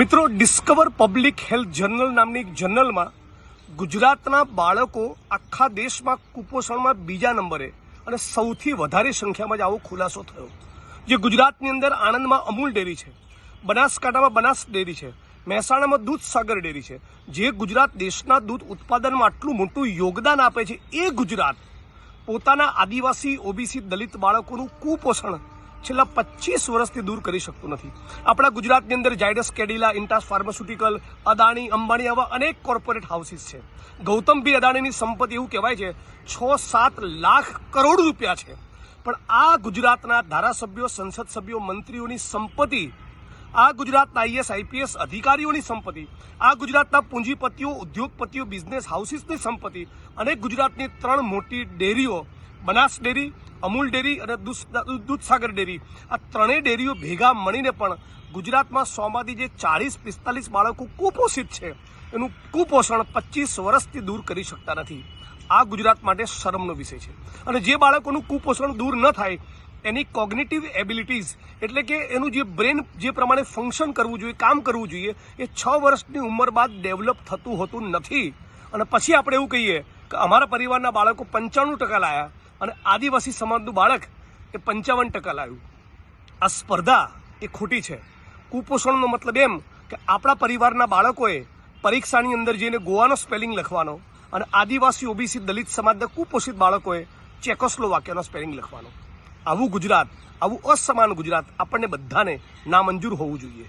મિત્રો discover public health journal નામની એક જર્નલમાં ગુજરાતના બાળકો આખા દેશમાં કુપોષણમાં બીજા નંબરે અને સૌથી વધારે સંખ્યામાં જ આવો ખુલાસો થયો. જે ગુજરાતની અંદર આણંદમાં અમૂલ ડેરી છે, બનાસકાંઠામાં બનાસ ડેરી છે, મહેસાણામાં દૂધસાગર ડેરી છે. જે ગુજરાત દેશના દૂધ ઉત્પાદનમાં આટલું મોટું યોગદાન આપે છે એ ગુજરાત પોતાના આદિવાસી, ઓબીસી દલિત બાળકોનું કુપોષણ છેલ્લા પચીસ વર્ષથી દૂર કરી શકતું નથી. આપણા ગુજરાતની અંદર જાયડસ કેડિલા, ઇન્ટાસ ફાર્માસ્યુટિકલ, અદાણી, અંબાણી આવા અનેક કોર્પોરેટ હાઉસીસ છે. ગૌતમભી અદાણીની સંપત્તિ એવું કહેવાય છે છ સાત લાખ કરોડ રૂપિયા છે. પણ આ ગુજરાતના ધારાસભ્યો, સંસદ સભ્યો, મંત્રીઓની સંપત્તિ, આ ગુજરાતના આઈએસ, આઈપીએસ અધિકારીઓની સંપત્તિ, આ ગુજરાતના પૂંજીપતિઓ, ઉદ્યોગપતિઓ બિઝનેસ હાઉસીસની સંપત્તિ, અને ગુજરાતની ત્રણ મોટી ડેરીઓ, બનાસ ડેરી અમૂલ ડેરી અને દૂધ- દૂધસાગર ડેરી. આ ત્રણેય ડેરીઓ ભેગા મળીને પણ ગુજરાતમાં સોમાંથી જે ચાળીસ પિસ્તાલીસ બાળકો કુપોષિત છે, એનું કુપોષણ પચીસ વર્ષથી દૂર કરી શકતા નથી. આ ગુજરાત માટે શરમનો વિષય છે. અને જે બાળકોનું કુપોષણ દૂર ન થાય, એની કોગ્નિટિવ એબિલિટીઝ એટલે કે એનું જે બ્રેન જે પ્રમાણે ફંક્શન કરવું જોઈએ, કામ કરવું જોઈએ, એ છ વર્ષની ઉંમર બાદ ડેવલપ થતું હોતું નથી. અને પછી આપણે એવું કહીએ કે અમારા પરિવારના બાળકો પંચાણું ટકા લાયા અને આદિવાસી સમાજનું બાળક એ પંચાવન ટકા લાવ્યું. આ સ્પર્ધા એ ખોટી છે. કુપોષણનો મતલબ એમ કે આપણા પરિવારના બાળકોએ પરીક્ષાની અંદર જઈને ગોવાનો સ્પેલિંગ લખવાનો અને આદિવાસી ઓબીસી દલિત સમાજના કુપોષિત બાળકોએ ચેકોસ્લોવાકિયાનો સ્પેલિંગ લખવાનો. આવું ગુજરાત, આવું અસમાન ગુજરાત આપણને બધાને નામંજૂર હોવું જોઈએ.